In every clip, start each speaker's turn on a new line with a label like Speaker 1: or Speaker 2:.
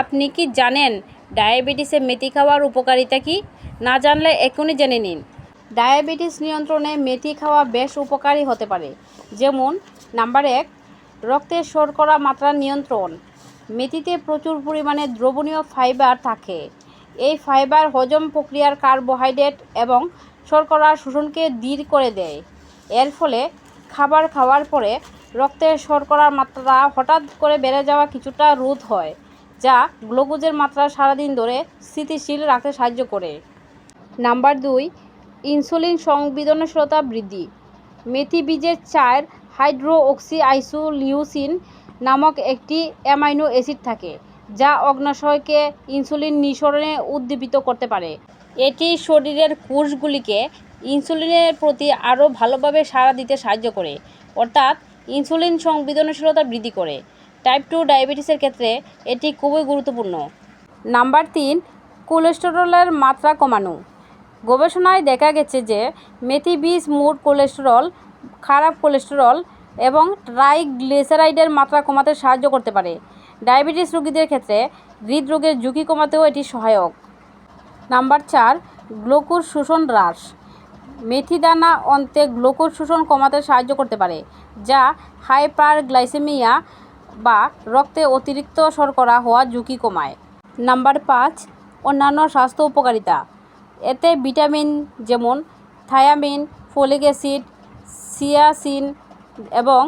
Speaker 1: আপনি কি জানেন ডায়াবেটিসে মেথি খাওয়ার উপকারিতা কি? না জানলে এখনই জেনে নিন। ডায়াবেটিস নিয়ন্ত্রণে মেথি খাওয়া বেশ উপকারী হতে পারে। যেমন, নাম্বার এক রক্তের শর্করা মাত্রা নিয়ন্ত্রণ। মেথিতে প্রচুর পরিমাণে দ্রবণীয় ফাইবার থাকে। এই ফাইবার হজম প্রক্রিয়ার কার্বোহাইড্রেট এবং শর্করা শোষণকে দৃঢ় করে দেয়। এর ফলে খাবার খাওয়ার পরে রক্তের শর্করার মাত্রা হঠাৎ করে বেড়ে যাওয়া কিছুটা রোধ হয়। যা গ্লুকোজের মাত্রা সারাদিন ধরে স্থিতিশীল রাখতে সাহায্য করে। নাম্বার দুই, ইনসুলিন সংবেদনশীলতা বৃদ্ধি। মেথি বীজের চায়ের হাইড্রো অক্সি আইসোলিউসিন নামক একটি অ্যামাইনো অ্যাসিড থাকে, যা অগ্নাশয়কে ইনসুলিন নিঃসরণে উদ্দীপিত করতে পারে। এটি শরীরের কোষগুলিকে ইনসুলিনের প্রতি আরও ভালোভাবে সাড়া দিতে সাহায্য করে, অর্থাৎ ইনসুলিন সংবেদনশীলতা বৃদ্ধি করে। টাইপ টু ডায়াবেটিসের ক্ষেত্রে এটি খুবই গুরুত্বপূর্ণ। নাম্বার তিন কোলেস্টেরলের মাত্রা কমানো। গবেষণায় দেখা গেছে যে মেথি বীজ মোট কোলেস্টেরল খারাপ কোলেস্টেরল এবং ট্রাইগ্লিসারাইডের মাত্রা কমাতে সাহায্য করতে পারে। ডায়াবেটিস রোগীদের ক্ষেত্রে হৃদরোগের ঝুঁকি কমাতেও এটি সহায়ক। নাম্বার চার গ্লুকোজ শোষণ হ্রাস। মেথি দানা অন্তে গ্লুকোজ শোষণ কমাতে সাহায্য করতে পারে, যা হাইপারগ্লাইসেমিয়া বা রক্তে অতিরিক্ত শর্করা হওয়া ঝুঁকি কমায়। নাম্বার পাঁচ, অন্যান্য স্বাস্থ্য উপকারিতা। এতে ভিটামিন যেমন থায়ামিন, ফলিক অ্যাসিড, সিয়াসিন এবং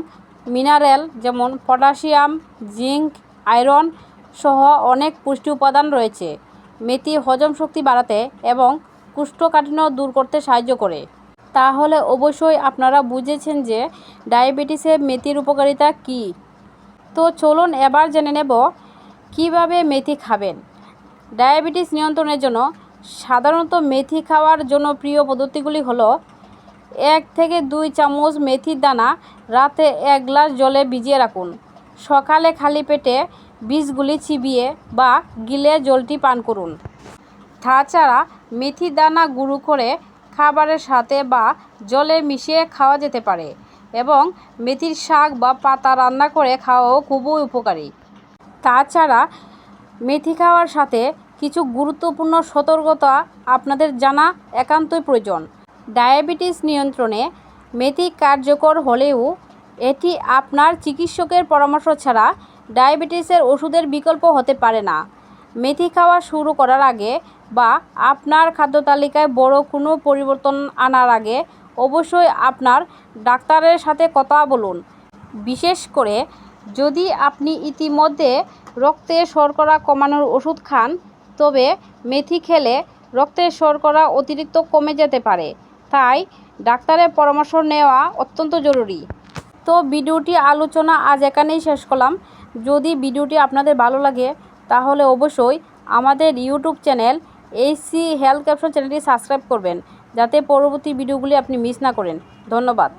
Speaker 1: মিনারেল যেমন পটাশিয়াম, জিঙ্ক, আয়রন সহ অনেক পুষ্টি উপাদান রয়েছে। মেথি হজম শক্তি বাড়াতে এবং কুষ্ঠকাঠিন্য দূর করতে সাহায্য করে। তাহলে অবশ্যই আপনারা বুঝেছেন যে ডায়াবেটিসে মেথির উপকারিতা কী। তো চলুন এবার জেনে নেব কীভাবে মেথি খাবেন। ডায়াবেটিস নিয়ন্ত্রণের জন্য সাধারণত মেথি খাওয়ার জন্য প্রিয় পদ্ধতিগুলি হলো এক থেকে দুই চামচ মেথির দানা রাতে এক গ্লাস জলে ভিজিয়ে রাখুন। সকালে খালি পেটে বীজগুলি চিবিয়ে বা গিলে জলটি পান করুন। তাছাড়া মেথি দানা গুঁড়ো করে খাবারের সাথে বা জলে মিশিয়ে খাওয়া যেতে পারে। এবং মেথির শাক বা পাতা রান্না করে খাওয়াও খুবই উপকারী। তাছাড়া মেথি খাওয়ার সাথে কিছু গুরুত্বপূর্ণ সতর্কতা আপনাদের জানা একান্তই প্রয়োজন। ডায়াবেটিস নিয়ন্ত্রণে মেথি কার্যকর হলেও এটি আপনার চিকিৎসকের পরামর্শ ছাড়া ডায়াবেটিসের ওষুধের বিকল্প হতে পারে না। মেথি খাওয়া শুরু করার আগে বা আপনার খাদ্য তালিকায় বড় কোনো পরিবর্তন আনার আগে অবশ্যই আপনার ডাক্তারের সাথে কথা বলুন। বিশেষ করে যদি আপনি ইতিমধ্যে রক্তে শর্করা কমানোর ওষুধ খান, তবে মেথি খেলে রক্তের শর্করা অতিরিক্ত কমে যেতে পারে। তাই ডাক্তারের পরামর্শ নেওয়া অত্যন্ত জরুরি। তো ভিডিওটি আলোচনা আজ এখানেই শেষ করলাম। যদি ভিডিওটি আপনাদের ভালো লাগে, তাহলে অবশ্যই আমাদের YouTube channel HC health caption চ্যানেলটি সাবস্ক্রাইব করবেন। যাতে পরবর্তী ভিডিওগুলি আপনি মিস না করেন। ধন্যবাদ।